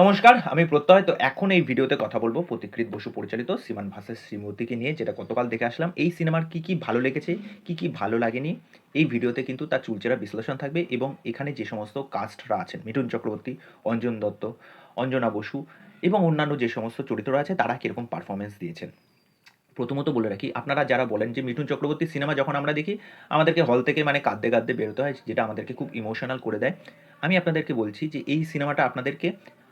নমস্কার, আমি প্রত্যয়। তো এখন এই ভিডিওতে কথা বলব প্রতিকৃত বসু পরিচালিত সীমান ভাষার শ্রীমতীকে নিয়ে, যেটা গতকাল দেখে আসলাম। এই সিনেমার কি কি ভালো লেগেছে, কি কি ভালো লাগেনি, এই ভিডিওতে কিন্তু তার চুলচেরা বিশ্লেষণ থাকবে এবং এখানে যে সমস্ত কাস্টরা আছেন, মিঠুন চক্রবর্তী, অঞ্জন দত্ত, অঞ্জনা বসু এবং অন্যান্য যে সমস্ত চরিত্ররা আছে, তারা কীরকম পারফরমেন্স দিয়েছেন। প্রথমত বলে রাখি, আপনারা যারা বলেন যে মিঠুন চক্রবর্তী সিনেমা যখন আমরা দেখি, আমাদেরকে হল থেকে মানে কাঁদতে কাঁদতে বেরোতে হয়, যেটা আমাদেরকে খুব ইমোশনাল করে দেয়। আমি আপনাদেরকে বলছি যে এই সিনেমাটা আপনাদেরকে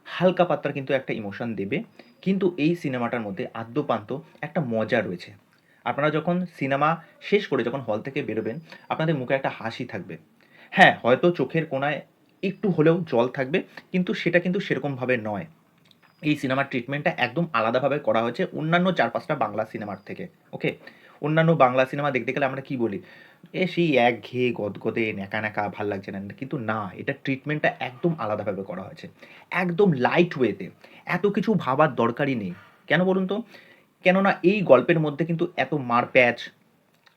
হালকা পাত্রা কিন্তু একটা ইমোশন দেবে। কিন্তু এই সিনেমাটার মধ্যে আদ্যপান্ত একটা মজা রয়েছে। আপনারা যখন সিনেমা শেষ করে যখন হল থেকে বেরোবেন, আপনাদের মুখে একটা হাসি থাকবে। হ্যাঁ হয়তো চোখের কোনায় একটু হলেও জল থাকবে, কিন্তু সেটা কিন্তু সেরকমভাবে নয়। এই সিনেমার ট্রিটমেন্টটা একদম আলাদাভাবে করা হয়েছে অন্যান্য চার পাঁচটা বাংলা সিনেমার থেকে ওকে অন্যান্য বাংলা সিনেমা দেখতে গেলে আমরা কি বলি? এ সেই এক ঘেয়ে গদগদে ন্যাকা ন্যাকা, ভালো লাগছে না। কিন্তু না, এটা ট্রিটমেন্টটা একদম আলাদাভাবে করা হয়েছে। একদম লাইট ওয়েতে এত কিছু ভাবার দরকারই নেই। কেন বলুন তো? কেননা এই গল্পের মধ্যে কিন্তু এত মারপ্যাচ,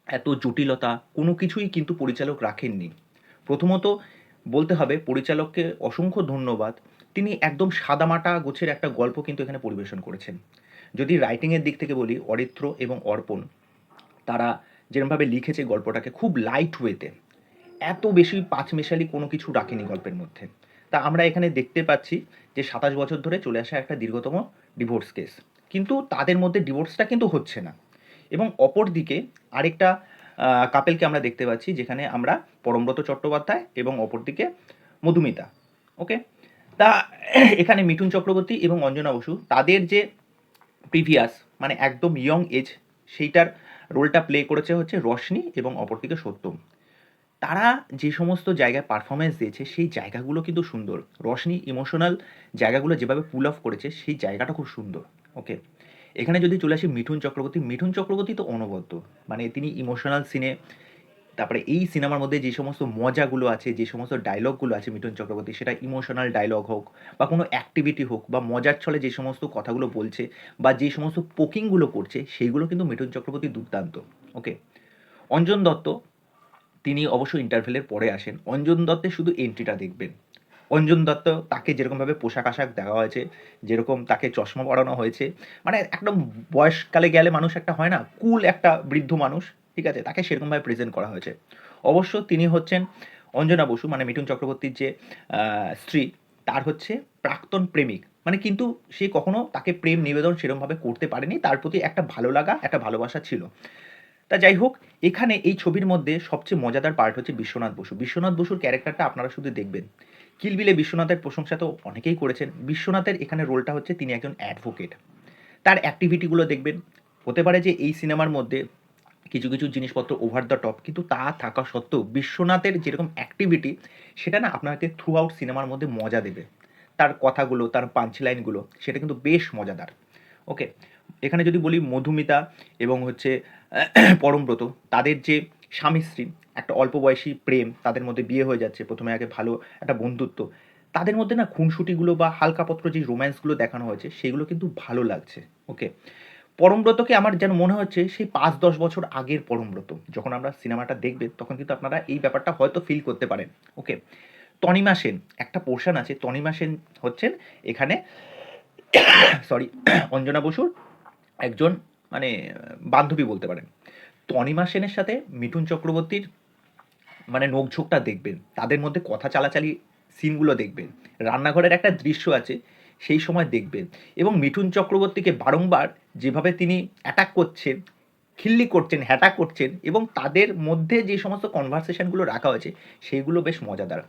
এত জটিলতা কোনো কিছুই কিন্তু পরিচালক রাখেননি। প্রথমত বলতে হবে, পরিচালককে অসংখ্য ধন্যবাদ। তিনি একদম সাদামাটা গোছের একটা গল্প কিন্তু এখানে পরিবেশন করেছেন। যদি রাইটিংয়ের দিক থেকে বলি, অরিত্র এবং অর্পণ। তারা যেরকমভাবে লিখেছে গল্পটাকে খুব লাইট ওয়েতে এত বেশি পাঁচমেশালি কোনো কিছু রাখেনি গল্পের মধ্যে। তা আমরা এখানে দেখতে পাচ্ছি যে সাতাশ বছর ধরে চলে আসা একটা দীর্ঘতম ডিভোর্স কেস কিন্তু তাদের মধ্যে ডিভোর্সটা কিন্তু হচ্ছে না। এবং অপর দিকে আরেকটা কাপেলকে আমরা দেখতে পাচ্ছি যেখানে আমরা পরমব্রত চট্টোপাধ্যায় এবং অপরদিকে মধুমিতা। ওকে তা এখানে মিঠুন চক্রবর্তী এবং অঞ্জনা বসু, তাদের যে প্রিভিয়াস মানে একদম ইয়ং এজ সেইটার রোলটা প্লে করেছে হচ্ছে রশনি এবং অপরদিকে সত্যম তারা যে সমস্ত জায়গায় পারফরমেন্স দিয়েছে, সেই জায়গাগুলো কিন্তু সুন্দর। রশনি ইমোশনাল জায়গাগুলো যেভাবে পুল অফ করেছে, সেই জায়গাটা খুব সুন্দর। ওকে এখানে যদি চলে আসি মিঠুন চক্রবর্তী মিঠুন চক্রবর্তী তো অনবদ্য। মানে তিনি ইমোশনাল সিনে তারপরে এই সিনেমার মধ্যে যে সমস্ত মজাগুলো আছে, যে সমস্ত ডায়লগগুলো আছে মিঠুন চক্রবর্তী, সেটা ইমোশনাল ডায়লগ হোক বা কোনো অ্যাক্টিভিটি হোক বা মজার ছলে যে সমস্ত কথাগুলো বলছে বা যে সমস্ত পোকিংগুলো করছে, সেইগুলো কিন্তু মিঠুন চক্রবর্তী দুর্দান্ত। ওকে অঞ্জন দত্ত, তিনি অবশ্য ইন্টারভেলের পরে আসেন। অঞ্জন দত্তের শুধু এন্ট্রিটা দেখবেন। অঞ্জন দত্ত তাকে যেরকমভাবে পোশাক আশাক দেওয়া হয়েছে, যেরকম তাকে চশমা পরানো হয়েছে মানে একদম বয়সকালে গেলে মানুষ একটা হয় না কুল একটা বৃদ্ধ মানুষ। ঠিক আছে, তাকে সেরকমভাবে প্রেজেন্ট করা হয়েছে। অবশ্য তিনি হচ্ছেন অঞ্জনা বসু মানে মিঠুন চক্রবর্তীর যে স্ত্রী, তার হচ্ছে প্রাক্তন প্রেমিক। মানে কিন্তু সে কখনো তাকে প্রেম নিবেদন সেরকমভাবে করতে পারেনি, তার প্রতি একটা ভালো লাগা, একটা ভালোবাসা ছিল। তা যাই হোক, এখানে এই ছবির মধ্যে সবচেয়ে মজাদার পার্ট হচ্ছে বিশ্বনাথ বসু। বিশ্বনাথ বসুর ক্যারেক্টারটা আপনারা শুধু দেখবেন। কিলবিলে বিশ্বনাথের প্রশংসা তো অনেকেই করেছেন। বিশ্বনাথের এখানে রোলটা হচ্ছে তিনি একজন অ্যাডভোকেট তার অ্যাক্টিভিটিগুলো দেখবেন। হতে পারে যে এই সিনেমার মধ্যে কিছু কিছু জিনিসপত্র ওভার দ্য টপ কিন্তু তা থাকা সত্ত্বেও বিশ্বনাথের যেরকম অ্যাক্টিভিটি সেটা না আপনাকে থ্রু আউট সিনেমার মধ্যে মজা দেবে। তার কথাগুলো, তার পাঞ্চ লাইনগুলো সেটা কিন্তু বেশ মজাদার। ওকে এখানে যদি বলি মধুমিতা এবং হচ্ছে, পরমব্রত, তাদের যে স্বামী স্ত্রী, একটা অল্প বয়সী প্রেম, তাদের মধ্যে বিয়ে হয়ে যাচ্ছে, প্রথমে আগে ভালো একটা বন্ধুত্ব, তাদের মধ্যে না খুনসুটিগুলো বা হালকাপত্র যে রোম্যান্সগুলো দেখানো হয়েছে, সেগুলো কিন্তু ভালো লাগছে। ওকে পরমব্রতকে আমার যেন মনে হচ্ছে সেই পাঁচ দশ বছর আগের পরমব্রত। যখন আমরা সিনেমাটা দেখবে, তখন কিন্তু আপনারা এই ব্যাপারটা হয়তো ফিল করতে পারেন। ওকে তনিমা সেন, একটা পোর্শন আছে। তনিমা সেন হচ্ছেন এখানে সরি অঞ্জনা বসুর একজন মানে বান্ধবী বলতে পারেন। তনিমা সেনের সাথে মিঠুন চক্রবর্তীর মানে নোকঝোঁকটা দেখবেন। তাদের মধ্যে কথা চালাচালি সিনগুলো দেখবেন। রান্নাঘরের একটা দৃশ্য আছে। সেই সময় দেখবেন। এবং মিঠুন চক্রবর্তীকে বারংবার যেভাবে তিনি অ্যাটাক করছেন, খিল্লি করছেন হ্যাটাক করছেন এবং তাদের মধ্যে যে সমস্ত কনভারসেশনগুলো রাখা হয়েছে সেইগুলো বেশ মজাদার।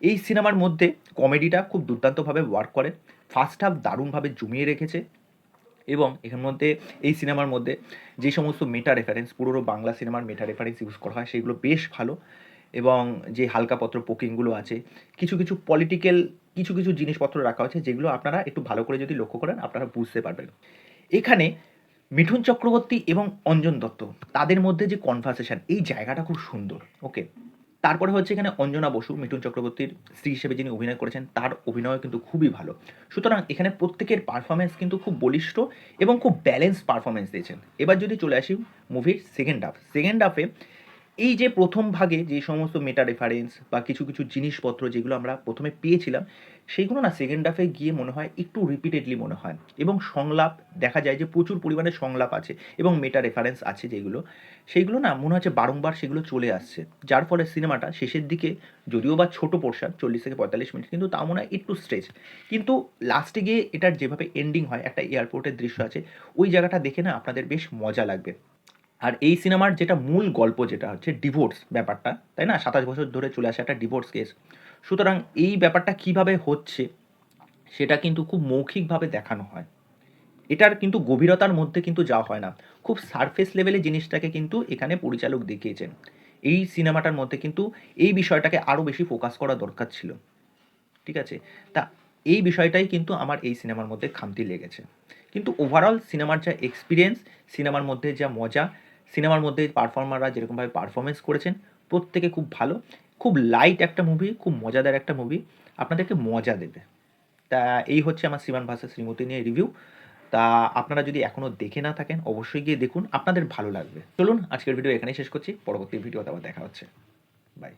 এই সিনেমার মধ্যে কমেডিটা খুব দুর্দান্তভাবে ওয়ার্ক করে ফার্স্ট হাফ দারুণভাবে জমিয়ে রেখেছে এবং এখানের মধ্যে এই সিনেমার মধ্যে যে সমস্ত মেটা রেফারেন্স পুরো বাংলা সিনেমার মেটা রেফারেন্স ইউজ করা হয়, সেগুলো বেশ ভালো এবং যে হালকাপত্র পোকিংগুলো আছে, কিছু কিছু পলিটিক্যাল কিছু কিছু জিনিসপত্র রাখা হয়েছে যেগুলো আপনারা একটু ভালো করে যদি লক্ষ্য করেন, আপনারা বুঝতে পারবেন। এখানে মিঠুন চক্রবর্তী এবং অঞ্জন দত্ত, তাদের মধ্যে যে কনভারসেশন এই জায়গাটা খুব সুন্দর ওকে তারপরে হচ্ছে এখানে অঞ্জনা বসু, মিঠুন চক্রবর্তীর স্ত্রী হিসেবে যিনি অভিনয় করেছেন, তার অভিনয় কিন্তু খুবই ভালো। সুতরাং এখানে প্রত্যেকের পারফরমেন্স কিন্তু খুব বলিষ্ঠ এবং খুব ব্যালেন্স পারফরমেন্স দিয়েছেন। এবার যদি চলে আসি মুভির সেকেন্ড হাফ সেকেন্ড হাফে এই যে প্রথম ভাগে যে সমস্ত মেটা রেফারেন্স বা কিছু কিছু জিনিসপত্র যেগুলো আমরা প্রথমে পেয়েছিলাম সেইগুলো না সেকেন্ড হাফে গিয়ে মনে হয় একটু রিপিটেডলি মনে হয়। এবং সংলাপ দেখা যায় যে প্রচুর পরিমাণে সংলাপ আছে এবং মেটা রেফারেন্স আছে যেগুলো সেইগুলো না মনে হচ্ছে বারংবার সেগুলো চলে আসছে। যার ফলে সিনেমাটা শেষের দিকে যদিও বা ছোট পোর্শন চল্লিশ থেকে পঁয়তাল্লিশ মিনিট, কিন্তু তাও মনে হয় একটু স্ট্রেচ কিন্তু লাস্টে গিয়ে এটার যেভাবে এন্ডিং হয়, একটা এয়ারপোর্টের দৃশ্য আছে, ওই জায়গাটা দেখে না আপনাদের বেশ মজা লাগবে। আর এই সিনেমার যেটা মূল গল্প যেটা হচ্ছে ডিভোর্স ব্যাপারটা, তাই না? সাতাশ বছর ধরে চলে আসে একটা ডিভোর্স কেস সুতরাং এই ব্যাপারটা কীভাবে হচ্ছে সেটা কিন্তু খুব মৌখিকভাবে দেখানো হয়। এটার কিন্তু গভীরতার মধ্যে কিন্তু যাওয়া হয় না। খুব সারফেস লেভেলে জিনিসটাকে কিন্তু এখানে পরিচালক দেখিয়েছেন। এই সিনেমাটার মধ্যে কিন্তু এই বিষয়টাকে আরও বেশি ফোকাস করা দরকার ছিল। ঠিক আছে? তা এই বিষয়টাই কিন্তু আমার এই সিনেমার মধ্যে খামতি লেগেছে। কিন্তু ওভারঅল সিনেমার যা এক্সপিরিয়েন্স সিনেমার মধ্যে যা মজা সিনেমার মধ্যে পারফর্মাররা যেরকমভাবে পারফরমেন্স করেছেন, প্রত্যেকে খুব ভালো। খুব লাইট একটা মুভি খুব মজাদার একটা মুভি আপনাদেরকে মজা দেবে। তা এই হচ্ছে আমার শ্রীমান ভাষা শ্রীমতী নিয়ে রিভিউ তা আপনারা যদি এখনও দেখে না থাকেন, অবশ্যই গিয়ে দেখুন। আপনাদের ভালো লাগবে। চলুন, আজকের ভিডিও এখানেই শেষ করছি। পরবর্তী ভিডিওতে আবার দেখা হচ্ছে। বাই